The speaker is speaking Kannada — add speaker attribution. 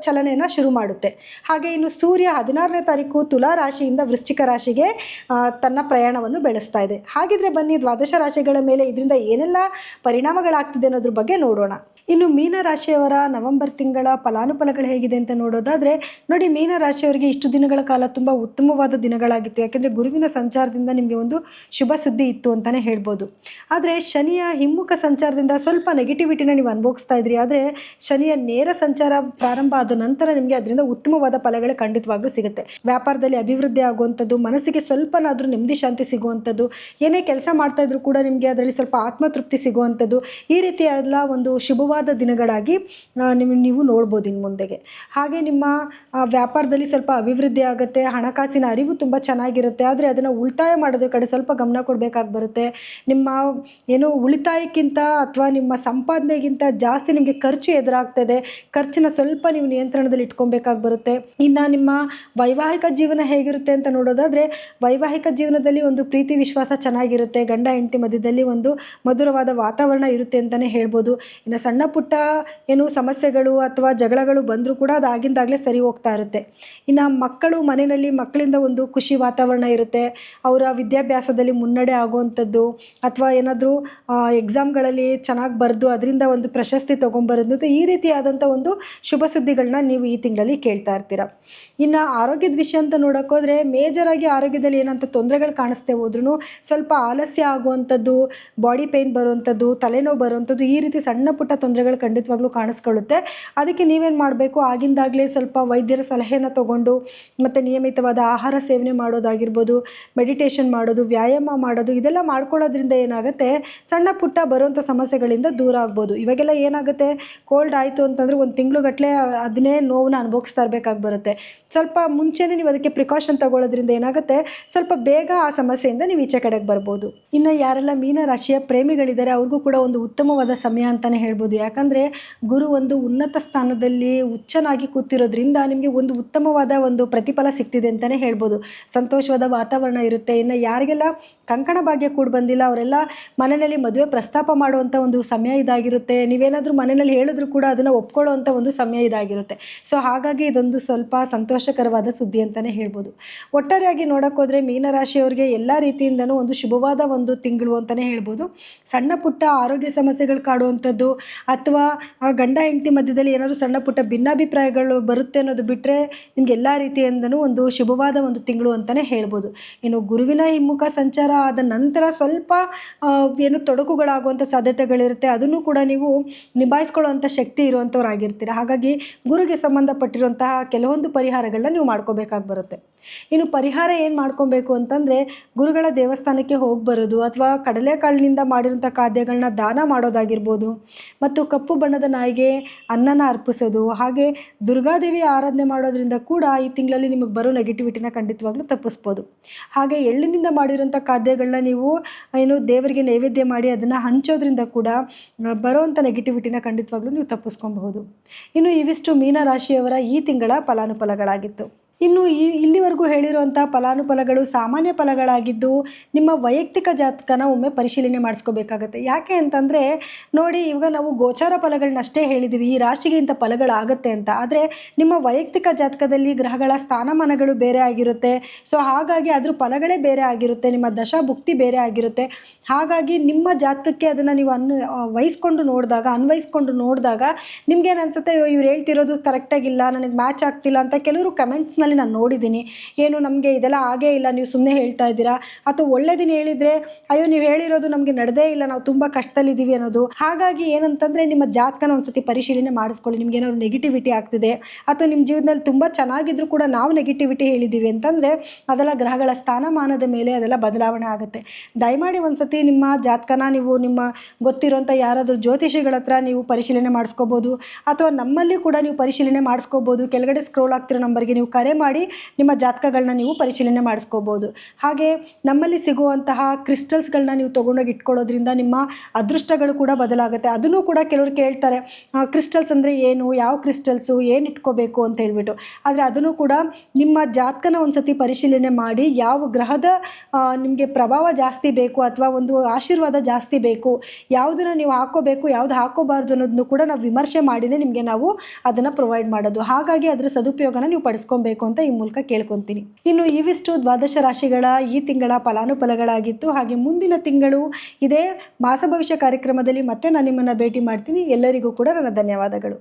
Speaker 1: ಚಲನೆಯನ್ನು ಶುರು ಮಾಡುತ್ತೆ. ಹಾಗೆ ಇನ್ನು ಸೂರ್ಯ ಹದಿನಾರನೇ ತಾರೀಕು ತುಲಾ ರಾಶಿಯಿಂದ ವೃಶ್ಚಿಕ ರಾಶಿಗೆ ತನ್ನ ಪ್ರಯಾಣವನ್ನು ಬೆಳೆಸ್ತಾ ಇದೆ. ಹಾಗಿದ್ರೆ ಬನ್ನಿ ದ್ವಾದಶ ರಾಶಿಗಳ ಮೇಲೆ ಇದರಿಂದ ಏನೆಲ್ಲ ಪರಿಣಾಮಗಳಾಗ್ತಿದೆ ಅನ್ನೋದ್ರ ಬಗ್ಗೆ ನೋಡೋಣ. ಇನ್ನು ಮೀನ ರಾಶಿಯವರ ನವೆಂಬರ್ ತಿಂಗಳ ಫಲಾನುಫಲಗಳು ಹೇಗಿದೆ ಅಂತ ನೋಡೋದಾದರೆ, ನೋಡಿ ಮೀನ ರಾಶಿಯವರಿಗೆ ಇಷ್ಟು ದಿನಗಳ ಕಾಲ ತುಂಬ ಉತ್ತಮವಾದ ದಿನಗಳಾಗಿತ್ತು. ಯಾಕೆಂದರೆ ಗುರುವಿನ ಸಂಚಾರದಿಂದ ನಿಮಗೆ ಒಂದು ಶುಭ ಸುದ್ದಿ ಇತ್ತು ಅಂತಲೇ ಹೇಳ್ಬೋದು. ಆದರೆ ಶನಿಯ ಹಿಮ್ಮುಖ ಸಂಚಾರದಿಂದ ಸ್ವಲ್ಪ ನೆಗೆಟಿವಿಟಿನ ನೀವು ಅನುಭವಿಸ್ತಾ ಇದ್ರಿ. ಆದರೆ ಶನಿಯ ನೇರ ಸಂಚಾರ ಪ್ರಾರಂಭ ಆದ ನಂತರ ನಿಮಗೆ ಅದರಿಂದ ಉತ್ತಮವಾದ ಫಲಗಳು ಖಂಡಿತವಾಗ್ಲೂ ಸಿಗುತ್ತೆ. ವ್ಯಾಪಾರದಲ್ಲಿ ಅಭಿವೃದ್ಧಿ ಆಗುವಂಥದ್ದು, ಮನಸ್ಸಿಗೆ ಸ್ವಲ್ಪನಾದರೂ ನೆಮ್ಮದಿ ಶಾಂತಿ ಸಿಗುವಂಥದ್ದು, ಏನೇ ಕೆಲಸ ಮಾಡ್ತಾ ಇದ್ರೂ ಕೂಡ ನಿಮಗೆ ಅದರಲ್ಲಿ ಸ್ವಲ್ಪ ಆತ್ಮತೃಪ್ತಿ ಸಿಗುವಂಥದ್ದು, ಈ ರೀತಿಯ ಎಲ್ಲ ಒಂದು ಶುಭವಾದ ದಿನಗಳಾಗಿ ನಿಮ್ಮ ನೀವು ನೋಡ್ಬೋದು ಇನ್ನು ಮುಂದೆಗೆ. ಹಾಗೆ ನಿಮ್ಮ ವ್ಯಾಪಾರದಲ್ಲಿ ಸ್ವಲ್ಪ ಅಭಿವೃದ್ಧಿ ಆಗುತ್ತೆ, ಹಣಕಾಸಿನ ಅರಿವು ತುಂಬ ಚೆನ್ನಾಗಿರುತ್ತೆ, ಆದರೆ ಅದನ್ನು ಉಳಿತಾಯ ಮಾಡೋದ್ರ ಕಡೆ ಸ್ವಲ್ಪ ಗಮನ ಕೊಡಬೇಕಾಗಿ ಬರುತ್ತೆ. ನಿಮ್ಮ, ಏನು, ಉಳಿತಾಯಕ್ಕಿಂತ ಅಥವಾ ನಿಮ್ಮ ಸಂಪಾದನೆಗಿಂತ ಜಾಸ್ತಿ ನಿಮಗೆ ಖರ್ಚು ಎದುರಾಗ್ತದೆ ಖರ್ಚನ್ನ ಸ್ವಲ್ಪ ನೀವು ನಿಯಂತ್ರಣದಲ್ಲಿ ಇಟ್ಕೊಬೇಕಾಗಿ ಬರುತ್ತೆ. ಇನ್ನು ನಿಮ್ಮ ವೈವಾಹಿಕ ಜೀವನ ಹೇಗಿರುತ್ತೆ ಅಂತ ನೋಡೋದಾದರೆ, ವೈವಾಹಿಕ ಜೀವನದಲ್ಲಿ ಒಂದು ಪ್ರೀತಿ, ವಿಶ್ವಾಸ ಚೆನ್ನಾಗಿರುತ್ತೆ, ಗಂಡ, ಹೆಂಡತಿ ಮಧ್ಯದಲ್ಲಿ ಒಂದು ಮಧುರವಾದ ವಾತಾವರಣ ಇರುತ್ತೆ ಅಂತಲೇ ಹೇಳ್ಬೋದು. ಇನ್ನು ಸಣ್ಣ ಪುಟ್ಟ ಏನು ಸಮಸ್ಯೆಗಳು ಅಥವಾ ಜಗಳಗಳು ಬಂದರೂ ಕೂಡ ಅದು ಆಗಿಂದಾಗಲೇ ಸರಿ ಹೋಗ್ತಾ ಇರುತ್ತೆ. ಇನ್ನು ಮಕ್ಕಳು ಮನೆಯಲ್ಲಿ ಮಕ್ಕಳಿಂದ ಒಂದು ಖುಷಿ ವಾತಾವರಣ ಇರುತ್ತೆ. ಅವರ ವಿದ್ಯಾಭ್ಯಾಸದಲ್ಲಿ ಮುನ್ನಡೆ ಆಗುವಂಥದ್ದು ಅಥವಾ ಏನಾದರೂ ಎಕ್ಸಾಮ್ಗಳಲ್ಲಿ ಚೆನ್ನಾಗಿ ಬರೆದು ಅದರಿಂದ ಒಂದು ಪ್ರಶಸ್ತಿ ತೊಗೊಂಬರೋದು ಈ ರೀತಿಯಾದಂಥ ಒಂದು ಶುಭ ಸುದ್ದಿಗಳನ್ನ ನೀವು ಈ ತಿಂಗಳಲ್ಲಿ ಕೇಳ್ತಾ ಇರ್ತೀರ. ಇನ್ನು ಆರೋಗ್ಯದ ವಿಷಯ ಅಂತ ನೋಡೋಕ್ಕೋದ್ರೆ ಮೇಜರಾಗಿ ಆರೋಗ್ಯದಲ್ಲಿ ಏನಂತ ತೊಂದರೆಗಳು ಕಾಣಿಸ್ತೇ ಹೋದ್ರೂ ಸ್ವಲ್ಪ ಆಲಸ್ಯ ಆಗುವಂಥದ್ದು ಬಾಡಿ ಪೇಯ್ನ್ ಬರುವಂಥದ್ದು, ತಲೆನೋವು ಬರುವಂಥದ್ದು ಈ ರೀತಿ ಸಣ್ಣ ಪುಟ್ಟ ತೊಂದರೆಗಳು ಖಂಡಿತವಾಗ್ಲೂ ಕಾಣಿಸ್ಕೊಳ್ಳುತ್ತೆ. ಅದಕ್ಕೆ ನೀವೇನು ಮಾಡಬೇಕು? ಆಗಿಂದಾಗಲೇ ಸ್ವಲ್ಪ ವೈದ್ಯರ ಸಲಹೆನ ತಗೊಂಡು, ಮತ್ತು ನಿಯಮಿತವಾದ ಆಹಾರ ಸೇವನೆ ಮಾಡೋದಾಗಿರ್ಬೋದು ಮೆಡಿಟೇಷನ್ ಮಾಡೋದು, ವ್ಯಾಯಾಮ ಮಾಡೋದು, ಇದೆಲ್ಲ ಮಾಡ್ಕೊಳ್ಳೋದ್ರಿಂದ ಏನಾಗುತ್ತೆ? ಸಣ್ಣ ಪುಟ್ಟ ಬರುವಂಥ ಸಮಸ್ಯೆಗಳಿಂದ ದೂರ ಆಗ್ಬೋದು. ಇವಾಗೆಲ್ಲ ಏನಾಗುತ್ತೆ? ಕೋಲ್ಡ್ ಆಯಿತು ಅಂತಂದರೆ ಒಂದು ತಿಂಗಳುಗಟ್ಟಲೆ ಅದನ್ನೇ ನೋವನ್ನ ಅನುಭವಿಸ್ತಾ ಇರಬೇಕಾಗಿ ಬರುತ್ತೆ. ಸ್ವಲ್ಪ ಮುಂಚೆನೇ ನೀವು ಅದಕ್ಕೆ ಪ್ರಿಕಾಷನ್ ತಗೊಳ್ಳೋದ್ರಿಂದ ಏನಾಗುತ್ತೆ? ಸ್ವಲ್ಪ ಬೇಗ ಆ ಸಮಸ್ಯೆಯಿಂದ ನೀವು ಈಚೆ ಕಡೆಗೆ ಬರ್ಬೋದು. ಇನ್ನು ಯಾರೆಲ್ಲ ಮೀನ ರಾಶಿಯ ಪ್ರೇಮಿಗಳಿದ್ದಾರೆ, ಅವ್ರಿಗೂ ಕೂಡ ಒಂದು ಉತ್ತಮವಾದ ಸಮಯ ಅಂತಲೇ ಹೇಳ್ಬೋದು. ಯಾಕಂದರೆ ಗುರು ಒಂದು ಉನ್ನತ ಸ್ಥಾನದಲ್ಲಿ ಉಚ್ಚನಾಗಿ ಕೂತಿರೋದ್ರಿಂದ ನಿಮಗೆ ಒಂದು ಉತ್ತಮವಾದ ಒಂದು ಪ್ರತಿಫಲ ಸಿಗ್ತಿದೆ ಅಂತಲೇ ಹೇಳ್ಬೋದು. ಸಂತೋಷವಾದ ವಾತಾವರಣ ಇರುತ್ತೆ. ಇನ್ನು ಯಾರಿಗೆಲ್ಲ ಕಂಕಣ ಭಾಗ್ಯ ಕೂಡ ಬಂದಿಲ್ಲ, ಅವರೆಲ್ಲ ಮನೆಯಲ್ಲಿ ಮದುವೆ ಪ್ರಸ್ತಾಪ ಮಾಡುವಂಥ ಒಂದು ಸಮಯ ಇದಾಗಿರುತ್ತೆ. ನೀವೇನಾದರೂ ಮನೆಯಲ್ಲಿ ಹೇಳಿದ್ರು ಕೂಡ ಅದನ್ನು ಒಪ್ಕೊಳ್ಳೋವಂಥ ಒಂದು ಸಮಯ ಇದಾಗಿರುತ್ತೆ. ಸೊ ಹಾಗಾಗಿ ಇದೊಂದು ಸ್ವಲ್ಪ ಸಂತೋಷಕರವಾದ ಸುದ್ದಿ ಅಂತಲೇ ಹೇಳ್ಬೋದು. ಒಟ್ಟಾರೆಯಾಗಿ ನೋಡೋಕ್ಕೋದ್ರೆ ಮೀನರಾಶಿಯವರಿಗೆ ಎಲ್ಲ ರೀತಿಯಿಂದನೂ ಒಂದು ಶುಭವಾದ ಒಂದು ತಿಂಗಳು ಅಂತಲೇ ಹೇಳ್ಬೋದು. ಸಣ್ಣ ಪುಟ್ಟ ಆರೋಗ್ಯ ಸಮಸ್ಯೆಗಳು ಕಾಡುವಂಥದ್ದು ಅಥವಾ ಆ ಗಂಡ ಹೆಂಡತಿ ಮಧ್ಯದಲ್ಲಿ ಏನಾದರೂ ಸಣ್ಣ ಪುಟ್ಟ ಭಿನ್ನಾಭಿಪ್ರಾಯಗಳು ಬರುತ್ತೆ ಅನ್ನೋದು ಬಿಟ್ಟರೆ ನಿಮ್ಗೆ ಎಲ್ಲ ರೀತಿಯಿಂದನೂ ಒಂದು ಶುಭವಾದ ಒಂದು ತಿಂಗಳು ಅಂತಲೇ ಹೇಳ್ಬೋದು. ಏನು ಗುರುವಿನ ಹಿಮ್ಮುಖ ಸಂಚಾರ ಆದ ನಂತರ ಸ್ವಲ್ಪ ಏನು ತೊಡಕುಗಳಾಗುವಂಥ ಸಾಧ್ಯತೆಗಳಿರುತ್ತೆ, ಅದನ್ನು ಕೂಡ ನೀವು ನಿಭಾಯಿಸ್ಕೊಳ್ಳುವಂಥ ಶಕ್ತಿ ಇರುವಂಥವ್ರಾಗಿರ್ತೀರ ಹಾಗಾಗಿ ಗುರುಗೆ ಸಂಬಂಧಪಟ್ಟಿರುವಂತಹ ಕೆಲವೊಂದು ಪರಿಹಾರಗಳನ್ನ ನೀವು ಮಾಡ್ಕೋಬೇಕಾಗಿ ಬರುತ್ತೆ. ಇನ್ನು ಪರಿಹಾರ ಏನು ಮಾಡ್ಕೊಬೇಕು ಅಂತಂದರೆ ಗುರುಗಳ ದೇವಸ್ಥಾನಕ್ಕೆ ಹೋಗಿ ಬರೋದು ಅಥವಾ ಕಡಲೆಕಾಳಿನಿಂದ ಮಾಡಿರುವಂಥ ಖಾದ್ಯಗಳನ್ನ ದಾನ ಮಾಡೋದಾಗಿರ್ಬೋದು. ಮತ್ತು ಮತ್ತು ಕಪ್ಪು ಬಣ್ಣದ ನಾಯಿಗೆ ಅನ್ನನ ಅರ್ಪಿಸೋದು. ಹಾಗೆ ದುರ್ಗಾದೇವಿ ಆರಾಧನೆ ಮಾಡೋದ್ರಿಂದ ಕೂಡ ಈ ತಿಂಗಳಲ್ಲಿ ನಿಮಗೆ ಬರೋ ನೆಗೆಟಿವಿಟಿನ ಖಂಡಿತವಾಗ್ಲೂ ತಪ್ಪಿಸ್ಬೋದು. ಹಾಗೆ ಎಳ್ಳಿನಿಂದ ಮಾಡಿರೋಂಥ ಖಾದ್ಯಗಳನ್ನ ನೀವು, ಏನು, ದೇವರಿಗೆ ನೈವೇದ್ಯ ಮಾಡಿ ಅದನ್ನು ಹಂಚೋದ್ರಿಂದ ಕೂಡ ಬರೋವಂಥ ನೆಗೆಟಿವಿಟಿನ ಖಂಡಿತವಾಗ್ಲೂ ನೀವು ತಪ್ಪಿಸ್ಕೊಬಹುದು. ಇನ್ನು ಇವಿಷ್ಟು ಮೀನರಾಶಿಯವರ ಈ ತಿಂಗಳ ಫಲಾನುಫಲಗಳಾಗಿತ್ತು. ಇನ್ನು ಈ ಇಲ್ಲಿವರೆಗೂ ಹೇಳಿರುವಂಥ ಫಲಾನುಫಲಗಳು ಸಾಮಾನ್ಯ ಫಲಗಳಾಗಿದ್ದು ನಿಮ್ಮ ವೈಯಕ್ತಿಕ ಜಾತಕನ ಒಮ್ಮೆ ಪರಿಶೀಲನೆ ಮಾಡಿಸ್ಕೋಬೇಕಾಗತ್ತೆ. ಯಾಕೆ ಅಂತಂದರೆ ನೋಡಿ ಇವಾಗ ನಾವು ಗೋಚಾರ ಫಲಗಳನ್ನಷ್ಟೇ ಹೇಳಿದ್ದೀವಿ ಈ ರಾಶಿಗೆ ಇಂಥ ಫಲಗಳಾಗುತ್ತೆ ಅಂತ. ಆದರೆ ನಿಮ್ಮ ವೈಯಕ್ತಿಕ ಜಾತಕದಲ್ಲಿ ಗ್ರಹಗಳ ಸ್ಥಾನಮಾನಗಳು ಬೇರೆ ಆಗಿರುತ್ತೆ. ಸೊ ಹಾಗಾಗಿ ಅದ್ರ ಫಲಗಳೇ ಬೇರೆ ಆಗಿರುತ್ತೆ, ನಿಮ್ಮ ದಶಾ ಭುಕ್ತಿ ಬೇರೆ ಆಗಿರುತ್ತೆ. ಹಾಗಾಗಿ ನಿಮ್ಮ ಜಾತಕಕ್ಕೆ ಅದನ್ನು ನೀವು ಅನ್ ವಹಿಸ್ಕೊಂಡು ನೋಡಿದಾಗ, ಅನ್ವಯಿಸ್ಕೊಂಡು ನೋಡಿದಾಗ ನಿಮ್ಗೇನು ಅನ್ಸುತ್ತೆ ಇವ್ರು ಹೇಳ್ತಿರೋದು ಕರೆಕ್ಟಾಗಿಲ್ಲ ನನಗೆ ಮ್ಯಾಚ್ ಆಗ್ತಿಲ್ಲ ಅಂತ ಕೆಲವರು ಕಮೆಂಟ್ಸ್ನಲ್ಲಿ ನಾನು ನೋಡಿದ್ದೀನಿ. ಏನು ನಮಗೆ ಇದೆಲ್ಲ ಆಗೇ ಇಲ್ಲ, ನೀವು ಸುಮ್ಮನೆ ಹೇಳ್ತಾ ಇದ್ದೀರಾ? ಅಥವಾ ಒಳ್ಳೆದಿನ ಹೇಳಿದರೆ, ಅಯ್ಯೋ, ನೀವು ಹೇಳಿರೋದು ನಮಗೆ ನಡೆದೇ ಇಲ್ಲ, ನಾವು ತುಂಬ ಕಷ್ಟದಲ್ಲಿದ್ದೀವಿ ಅನ್ನೋದು. ಹಾಗಾಗಿ ಏನಂತಂದರೆ, ನಿಮ್ಮ ಜಾತಕನ ಒಂದ್ಸತಿ ಪರಿಶೀಲನೆ ಮಾಡಿಸ್ಕೊಳ್ಳಿ. ನಿಮ್ಗೆ ಏನಾದ್ರು ನೆಗೆಟಿವಿಟಿ ಆಗ್ತಿದೆ, ಅಥವಾ ನಿಮ್ಮ ಜೀವನದಲ್ಲಿ ತುಂಬ ಚೆನ್ನಾಗಿದ್ರು ಕೂಡ ನಾವು ನೆಗೆಟಿವಿಟಿ ಹೇಳಿದ್ದೀವಿ ಅಂತಂದರೆ, ಅದೆಲ್ಲ ಗ್ರಹಗಳ ಸ್ಥಾನಮಾನದ ಮೇಲೆ ಅದೆಲ್ಲ ಬದಲಾವಣೆ ಆಗುತ್ತೆ. ದಯಮಾಡಿ ಒಂದ್ಸತಿ ನಿಮ್ಮ ಜಾತಕನ ನೀವು, ನಿಮ್ಮ ಗೊತ್ತಿರೋಂಥ ಯಾರಾದರೂ ಜ್ಯೋತಿಷಿಗಳ ಹತ್ರ ನೀವು ಪರಿಶೀಲನೆ ಮಾಡಿಸ್ಕೋಬೋದು, ಅಥವಾ ನಮ್ಮಲ್ಲಿ ಕೂಡ ನೀವು ಪರಿಶೀಲನೆ ಮಾಡಿಸ್ಕೋಬೋದು. ಕೆಳಗಡೆ ಸ್ಕ್ರೋಲ್ ಆಗ್ತಿರೋ ನಂಬರ್ಗೆ ನೀವು ಕರೆ ಮಾಡಿ ನಿಮ್ಮ ಜಾತಕಗಳನ್ನ ನೀವು ಪರಿಶೀಲನೆ ಮಾಡಿಸ್ಕೋಬೋದು. ಹಾಗೆ ನಮ್ಮಲ್ಲಿ ಸಿಗುವಂತಹ ಕ್ರಿಸ್ಟಲ್ಸ್ಗಳನ್ನ ನೀವು ತೊಗೊಂಡೋಗಿ ಇಟ್ಕೊಳ್ಳೋದ್ರಿಂದ ನಿಮ್ಮ ಅದೃಷ್ಟಗಳು ಕೂಡ ಬದಲಾಗುತ್ತೆ. ಅದನ್ನು ಕೂಡ ಕೆಲವರು ಕೇಳ್ತಾರೆ ಕ್ರಿಸ್ಟಲ್ಸ್ ಅಂದರೆ ಏನು, ಯಾವ ಕ್ರಿಸ್ಟಲ್ಸು, ಏನು ಇಟ್ಕೋಬೇಕು ಅಂತ ಹೇಳ್ಬಿಟ್ಟು. ಆದರೆ ಅದನ್ನು ಕೂಡ ನಿಮ್ಮ ಜಾತಕನ ಒಂದ್ಸತಿ ಪರಿಶೀಲನೆ ಮಾಡಿ, ಯಾವ ಗ್ರಹದ ನಿಮಗೆ ಪ್ರಭಾವ ಜಾಸ್ತಿ ಬೇಕು ಅಥವಾ ಒಂದು ಆಶೀರ್ವಾದ ಜಾಸ್ತಿ ಬೇಕು, ಯಾವುದನ್ನು ನೀವು ಹಾಕೋಬೇಕು, ಯಾವ್ದು ಹಾಕೋಬಾರ್ದು ಅನ್ನೋದನ್ನು ಕೂಡ ನಾವು ವಿಮರ್ಶೆ ಮಾಡಿನೇ ನಿಮಗೆ ನಾವು ಅದನ್ನು ಪ್ರೊವೈಡ್ ಮಾಡೋದು. ಹಾಗಾಗಿ ಅದರ ಸದುಪಯೋಗನ ನೀವು ಪಡಿಸ್ಕೊಬೇಕು ಅಂತ ಈ ಮೂಲಕ ಕೇಳ್ಕೊತೀನಿ. ಇನ್ನು ಇವಿಷ್ಟು ದ್ವಾದಶ ರಾಶಿಗಳ ಈ ತಿಂಗಳ ಫಲಾನುಫಲಗಳಾಗಿತ್ತು. ಹಾಗೆ ಮುಂದಿನ ತಿಂಗಳು ಇದೇ ಮಾಸ ಭವಿಷ್ಯ ಕಾರ್ಯಕ್ರಮದಲ್ಲಿ ಮತ್ತೆ ನಾನು ನಿಮ್ಮನ್ನು ಭೇಟಿ ಮಾಡ್ತೀನಿ. ಎಲ್ಲರಿಗೂ ಕೂಡ ನನ್ನ ಧನ್ಯವಾದಗಳು.